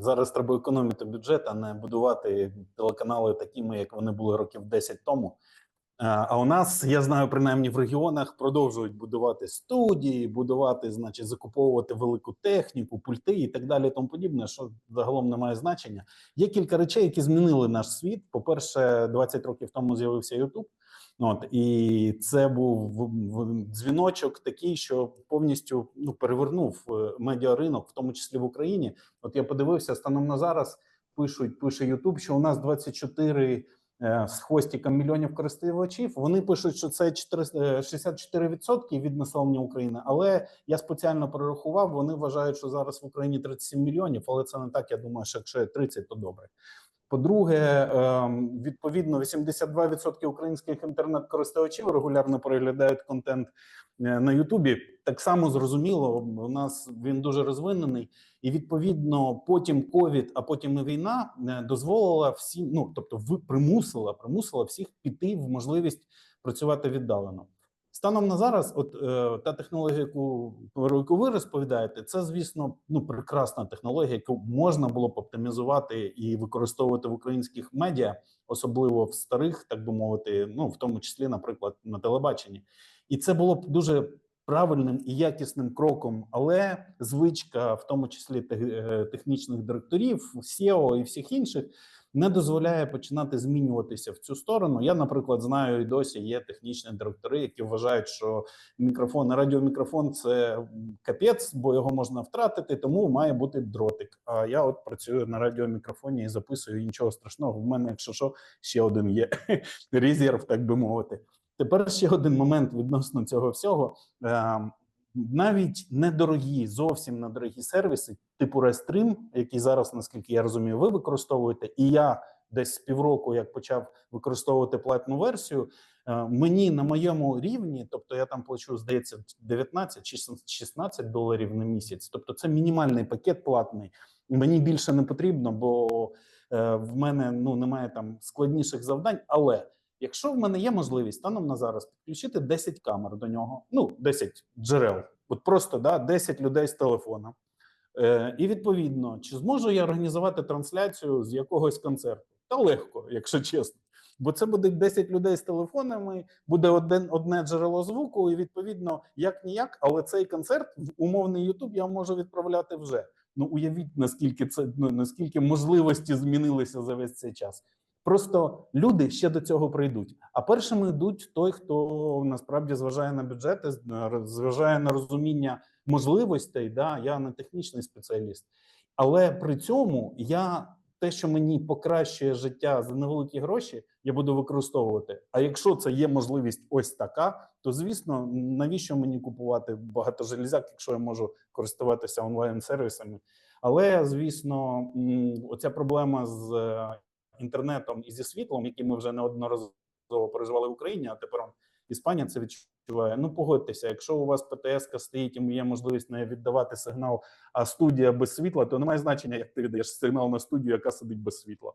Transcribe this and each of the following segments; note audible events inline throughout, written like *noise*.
зараз треба економити бюджет, а не будувати телеканали такими, як вони були років 10 тому. Е, А у нас, я знаю, принаймні в регіонах продовжують будувати студії, будувати, значить, закуповувати велику техніку, пульти і так далі, тому подібне, що загалом не має значення. Є кілька речей, які змінили наш світ. По-перше, 20 років тому з'явився YouTube. От і це був дзвіночок такий, що повністю ну перевернув е, медіаринок, в тому числі в Україні. От я подивився станом на зараз. Пишуть, пише YouTube, що у нас 24 е, з хвостиком мільйонів користувачів. Вони пишуть, що це 400, е, 64% від населення України. Але я спеціально перерахував. Вони вважають, що зараз в Україні 37 мільйонів, але це не так. Я думаю, що якщо 30, то добре. По-друге, ем, відповідно, 82% українських інтернет-користувачів регулярно переглядають контент е, на Ютубі. Так само зрозуміло, у нас він дуже розвинений, і відповідно потім ковід, а потім і війна е, дозволила всім, ну тобто, примусила, примусила всіх піти в можливість працювати віддалено. Станом на зараз, от е, та технологія, яку про яку ви розповідаєте, це звісно ну прекрасна технологія, яку можна було б оптимізувати і використовувати в українських медіа, особливо в старих, так би мовити, ну в тому числі, наприклад, на телебаченні, і це було б дуже правильним і якісним кроком. Але звичка, в тому числі е, технічних директорів, SEO і всіх інших, не дозволяє починати змінюватися в цю сторону. Я, наприклад, знаю і досі є технічні директори, які вважають, що мікрофон, радіомікрофон це капець, бо його можна втратити, тому має бути дротик. А я от працюю на радіомікрофоні і записую і нічого страшного. В мене, якщо що, ще один є *laughs* резерв, так би мовити. Тепер ще один момент відносно цього всього. Навіть недорогі, зовсім недорогі сервіси, типу Restream, які зараз, наскільки я розумію, ви використовуєте, і я десь півроку, як почав використовувати платну версію, е, мені на моєму рівні, тобто я там плачу, здається, 19 чи 16 доларів на місяць. Тобто, це мінімальний пакет платний. Мені більше не потрібно, бо е, в мене ну немає там складніших завдань. Але якщо в мене є можливість станом на зараз підключити 10 камер до нього, ну 10 джерел, от просто да, 10 людей з телефона. Е, і відповідно, чи зможу я організувати трансляцію з якогось концерту? Та легко, якщо чесно. Бо це буде 10 людей з телефонами, буде один, одне джерело звуку, і відповідно, як ніяк, але цей концерт в умовний Ютуб я можу відправляти вже. Ну уявіть, наскільки це ну, наскільки можливості змінилися за весь цей час. Просто люди ще до цього прийдуть. А першими йдуть той, хто насправді зважає на бюджети, зважає на розуміння можливостей. Да, я не технічний спеціаліст, але при цьому я те, що мені покращує життя за невеликі гроші, я буду використовувати. А якщо це є можливість ось така, то звісно, навіщо мені купувати багато железяк, якщо я можу користуватися онлайн сервісами? Але звісно, оця проблема з е, інтернетом і зі світлом, який ми вже неодноразово переживали в Україні, а тепер Іспанія це відчуває. Ну погодьтеся, якщо у вас ПТС стоїть і є можливість не віддавати сигнал, а студія без світла, то немає значення, як ти віддаєш сигнал на студію, яка сидить без світла.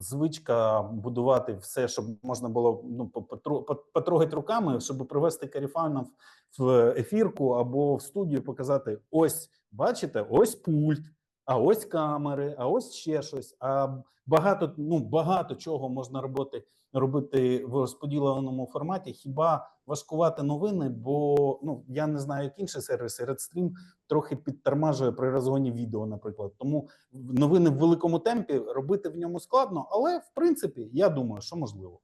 Звичка будувати все, щоб можна було ну потрогати руками, щоб привести каріфанов в ефірку або в студію, показати: ось бачите, ось пульт, а ось камери, а ось ще щось. А багато ну багато чого можна робити робити в розподіленому форматі. Хіба важкувати новини? Бо ну я не знаю, як інші сервіси. Redstream трохи підтормажує при розгоні відео, наприклад. Тому новини в великому темпі робити в ньому складно, але в принципі я думаю, що можливо.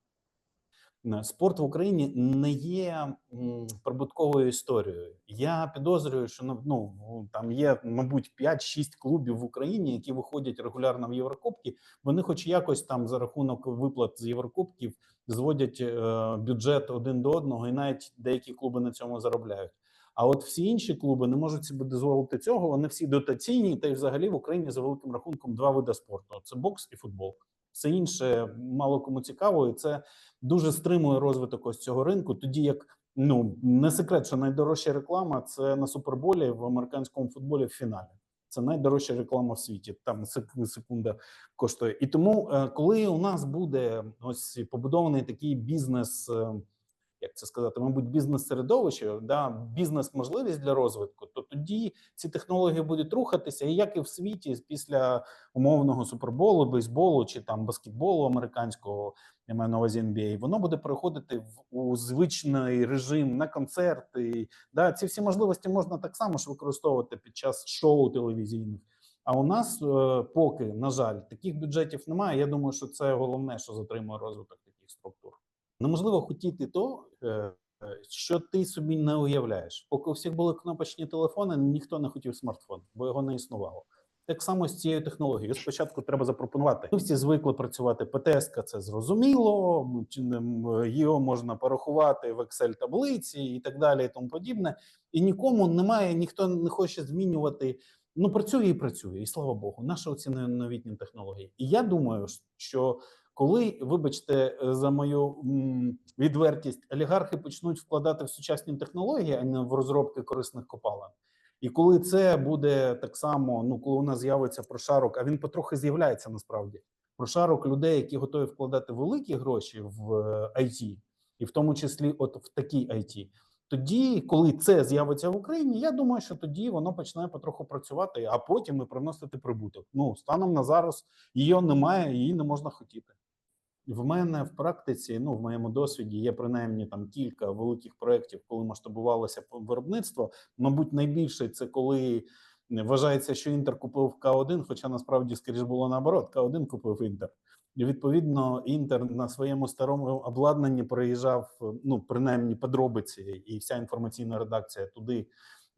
Е, Спорт в Україні не є прибутковою історією. Я підозрюю, що ну, ну там є, мабуть, 5-6 клубів в Україні, які виходять регулярно в Єврокубки. Вони, хоч якось там за рахунок виплат з Єврокубків, зводять е, бюджет один до одного, і навіть деякі клуби на цьому заробляють. А от всі інші клуби не можуть собі дозволити цього. Вони всі дотаційні, та й взагалі в Україні за великим рахунком два види спорту: це бокс і футбол. Все інше мало кому цікаво, і це дуже стримує розвиток ось цього ринку. Тоді як ну не секрет, що найдорожча реклама це на суперболі в американському футболі в фіналі. Це найдорожча реклама в світі. Там секунда коштує. І тому, е, коли у нас буде ось побудований такий бізнес. Як це сказати, мабуть, бізнес-середовище, да, бізнес-можливість для розвитку, то тоді ці технології будуть рухатися. І як і в світі, після умовного суперболу, бейсболу чи там баскетболу американського, я маю на увазі NBA, воно буде переходити в у звичний режим на концерти. Да, ці всі можливості можна так само ж використовувати під час шоу телевізійних. А у нас е, поки, на жаль, таких бюджетів немає. Я думаю, що це головне, що затримує розвиток таких структур. Неможливо хотіти то, е, що ти собі не уявляєш. Поки у всіх були кнопочні телефони, ніхто не хотів смартфон, бо його не існувало. Так само з цією технологією. Спочатку треба запропонувати. Ми всі звикли працювати. ПТС це зрозуміло. його можна порахувати в Excel таблиці і так далі, і тому подібне. І нікому немає, ніхто не хоче змінювати. Ну працює і працює, і слава Богу, наші оці новітні технології. І я думаю, що коли, вибачте, е, за мою відвертість, олігархи почнуть вкладати в сучасні технології, а не в розробки корисних копалин. І коли це буде так само, ну коли у нас з'явиться прошарок, а він потрохи з'являється насправді прошарок людей, які готові вкладати великі гроші в е, IT, і в тому числі, от в такій IT, тоді, коли це з'явиться в Україні, я думаю, що тоді воно почне потроху працювати, а потім і приносити прибуток. Ну станом на зараз її немає, її не можна хотіти. В мене в практиці, ну в моєму досвіді, є принаймні там кілька великих проєктів, коли масштабувалося виробництво. Мабуть, найбільше це коли вважається, що Інтер купив К1, хоча насправді скоріш було наоборот, К1 купив Інтер. І відповідно Інтер на своєму старому обладнанні приїжджав, ну принаймні подробиці, і вся інформаційна редакція туди.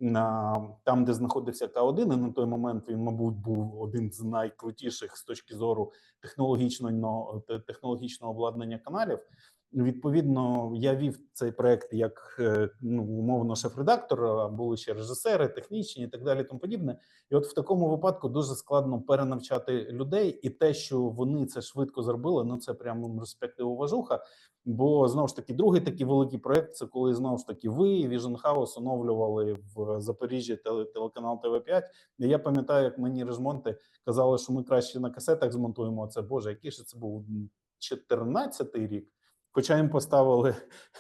На там, де знаходився К1, і на той момент він, мабуть, був один з найкрутіших з точки зору технологічного технологічного обладнання каналів. Відповідно, я вів цей проект як е, ну умовно шеф-редактор, були ще режисери, технічні і так далі. Тому подібне. І от в такому випадку дуже складно перенавчати людей, і те, що вони це швидко зробили, ну це прямо респект і уважуха. Бо знову ж таки, другий такий великий проект це коли знову ж таки ви Vision House оновлювали в Запоріжжі теле- телеканал ТВ5. І я пам'ятаю, як мені Режмонти казали, що ми краще на касетах змонтуємо це. Боже, який же це був 14-й рік. Хоча їм поставили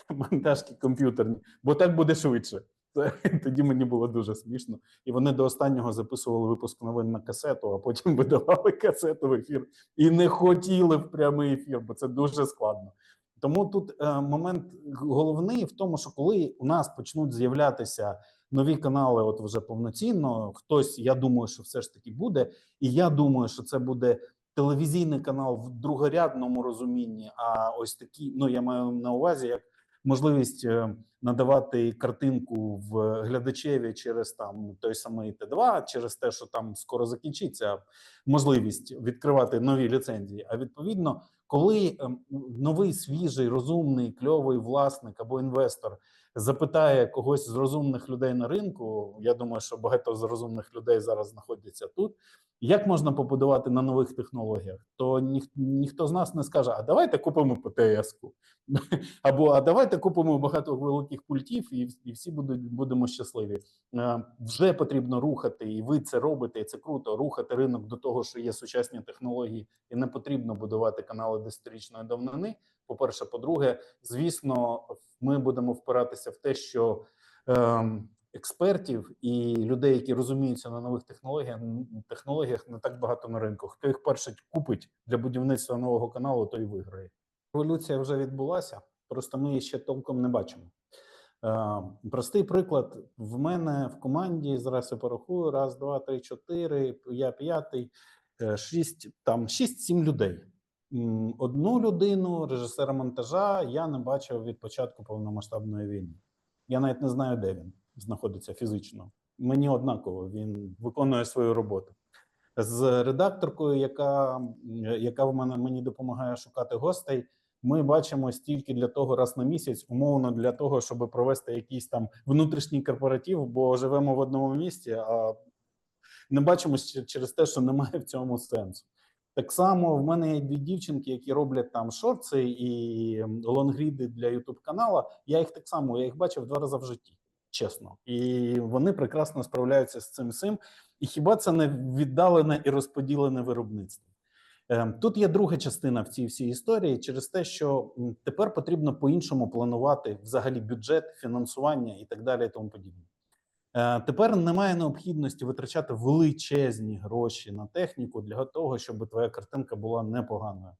*laughs* монтажки комп'ютерні, бо так буде швидше. *laughs* Тоді мені було дуже смішно. І вони до останнього записували випуск новин на касету, а потім *laughs* видавали касету в ефір і не хотіли в прямий ефір, бо це дуже складно. Тому тут е, момент головний в тому, що коли у нас почнуть з'являтися нові канали, от вже повноцінно, хтось, я думаю, що все ж таки буде, і я думаю, що це буде телевізійний канал в другорядному розумінні. А ось такі, ну я маю на увазі, як можливість е, надавати картинку в глядачеві через там той самий Т2, через те, що там скоро закінчиться можливість відкривати нові ліцензії. А відповідно, коли ем, новий свіжий, розумний, кльовий власник або інвестор запитає когось з розумних людей на ринку, я думаю, що багато з розумних людей зараз знаходяться тут. Як можна побудувати на нових технологіях? То ніх, ніхто з нас не скаже: а давайте купимо ПТС-ку. *laughs* Або а давайте купимо багато великих пультів, і, і всі будуть будемо щасливі. Е, Вже потрібно рухати, і ви це робите. І це круто. Рухати ринок до того, що є сучасні технології, і не потрібно будувати канали десятирічної давнини. По перше, по-друге, звісно, ми будемо впиратися в те, що ем, експертів і людей, які розуміються на нових технологіях, технологіях не так багато на ринку. Хто їх перший купить для будівництва нового каналу, той виграє. Революція вже відбулася, просто ми її ще толком не бачимо. Е, Простий приклад: в мене в команді зараз я порахую: раз, два, три, чотири. Я п'ятий, е, шість там шість-сім людей. Одну людину, режисера монтажа, я не бачив від початку повномасштабної війни. Я навіть не знаю, де він знаходиться фізично. Мені однаково він виконує свою роботу. З редакторкою, яка, яка в мене мені допомагає шукати гостей, ми бачимось тільки для того, раз на місяць, умовно для того, щоб провести якийсь там внутрішній корпоратив, бо живемо в одному місті, а не бачимось через те, що немає в цьому сенсу. Так само в мене є дві дівчинки, які роблять там шорти і лонгріди для Ютуб канала. Я їх так само я їх бачив два рази в житті, чесно, і вони прекрасно справляються з цим всім. І хіба це не віддалене і розподілене виробництво? Ем, Тут є друга частина в цій всій історії через те, що тепер потрібно по-іншому планувати взагалі бюджет, фінансування і так далі, і тому подібне. Е, Тепер немає необхідності витрачати величезні гроші на техніку для того, щоб твоя картинка була непоганою.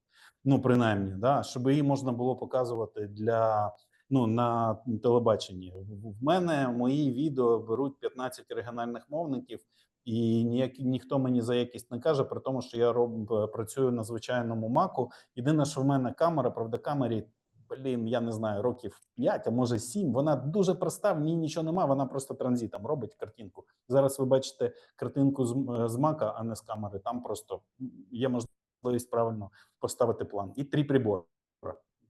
Ну, принаймні, да, щоб її можна було показувати для ну на телебаченні. В- мене мої відео беруть 15 регіональних мовників, і ніяк ніхто мені за якість не каже, при тому, що я роб, працюю на звичайному маку. Єдине, що в мене камера, правда, камері. Блін, я не знаю, років 5, а може 7. Вона дуже проста, в ній нічого немає, вона просто транзитом робить картинку. Зараз ви бачите картинку з, з мака, а не з камери. Там просто є можливість правильно поставити план. І три прибори.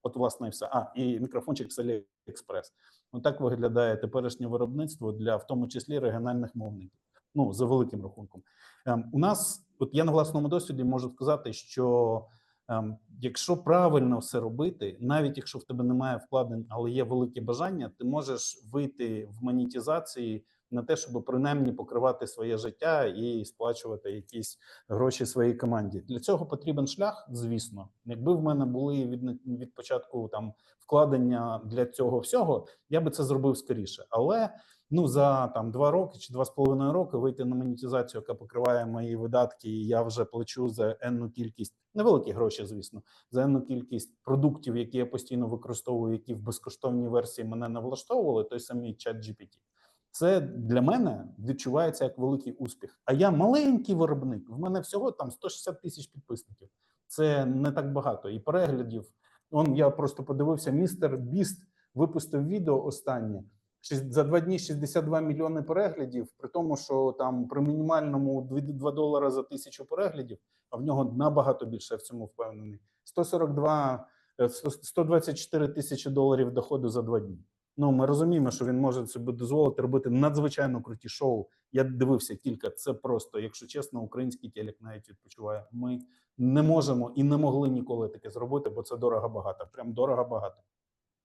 От, власне, і все. А, і мікрофончик з AliExpress. Отак виглядає теперішнє виробництво для в тому числі регіональних мовників. Ну, за великим рахунком. Ем, у нас, от я на власному досвіді можу сказати, що якщо правильно все робити, навіть якщо в тебе немає вкладень, але є велике бажання, ти можеш вийти в монетизації на те, щоб принаймні покривати своє життя і сплачувати якісь гроші своїй команді. Для цього потрібен шлях, звісно. Якби в мене були від, від початку там вкладення для цього всього, я би це зробив скоріше. Але ну за там два роки чи два з половиною роки вийти на монетизацію, яка покриває мої видатки, і я вже плачу за енну кількість невеликі гроші, звісно, за енну кількість продуктів, які я постійно використовую, які в безкоштовній версії мене не влаштовували, той самий чат GPT. Це для мене відчувається як великий успіх. А я маленький виробник. В мене всього там 160 тисяч підписників. Це не так багато. І переглядів. Он я просто подивився. Містер Біст випустив відео останнє. За два дні 62 мільйони переглядів, при тому, що там при мінімальному 2 долара за тисячу переглядів, а в нього набагато більше я в цьому впевнений. 142, е, 100 124 тисячі доларів доходу за два дні. Ну, ми розуміємо, що він може собі дозволити робити надзвичайно круті шоу. Я дивився кілька. Це просто, якщо чесно, український телек навіть відпочиває. Ми не можемо і не могли ніколи таке зробити, бо це дорого багато. Прям дорого багато.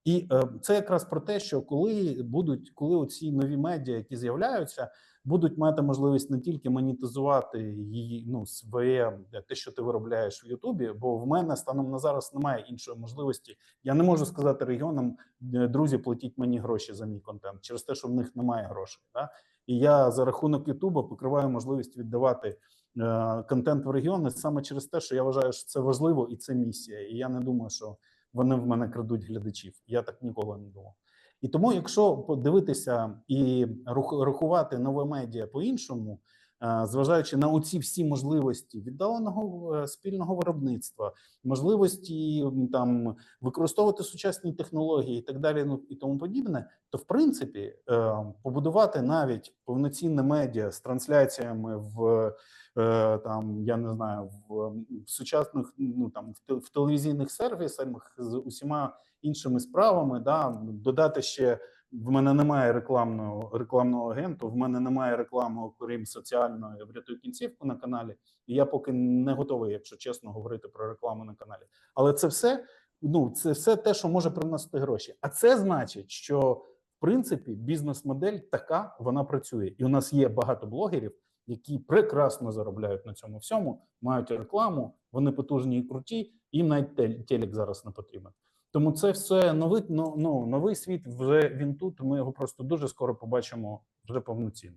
І е, це якраз про те, що коли будуть, коли оці нові медіа, які з'являються, будуть мати можливість не тільки монетизувати її, ну своє е, те, що ти виробляєш в Ютубі, бо в мене станом на зараз немає іншої можливості. Я не можу сказати регіонам, «Е, друзі, платіть мені гроші за мій контент через те, що в них немає грошей. Да? І я за рахунок Ютуба покриваю можливість віддавати е, контент в регіони саме через те, що я вважаю, що це важливо і це місія. І я не думаю, що вони в мене крадуть глядачів. Я так ніколи не думав. І тому, якщо подивитися і рахувати нове медіа по-іншому, е, зважаючи на оці всі можливості віддаленого е, спільного виробництва, можливості там використовувати сучасні технології і так далі, ну і тому подібне, то в принципі е, побудувати навіть повноцінне медіа з трансляціями в там, я не знаю, в, сучасних ну там в, телевізійних сервісах з усіма іншими справами, да, додати ще. В мене немає рекламного рекламного агенту. В мене немає реклами, окрім соціальної врятуй кінцівку на каналі. І я поки не готовий, якщо чесно, говорити про рекламу на каналі. Але це все ну це все те, що може приносити гроші. А це значить, що в принципі бізнес-модель така вона працює, і у нас є багато блогерів, які прекрасно заробляють на цьому всьому, мають рекламу, вони потужні і круті. Їм навіть телек зараз не потрібен. Тому це все новий, ну, новий світ вже він тут. Ми його просто дуже скоро побачимо вже повноцінно.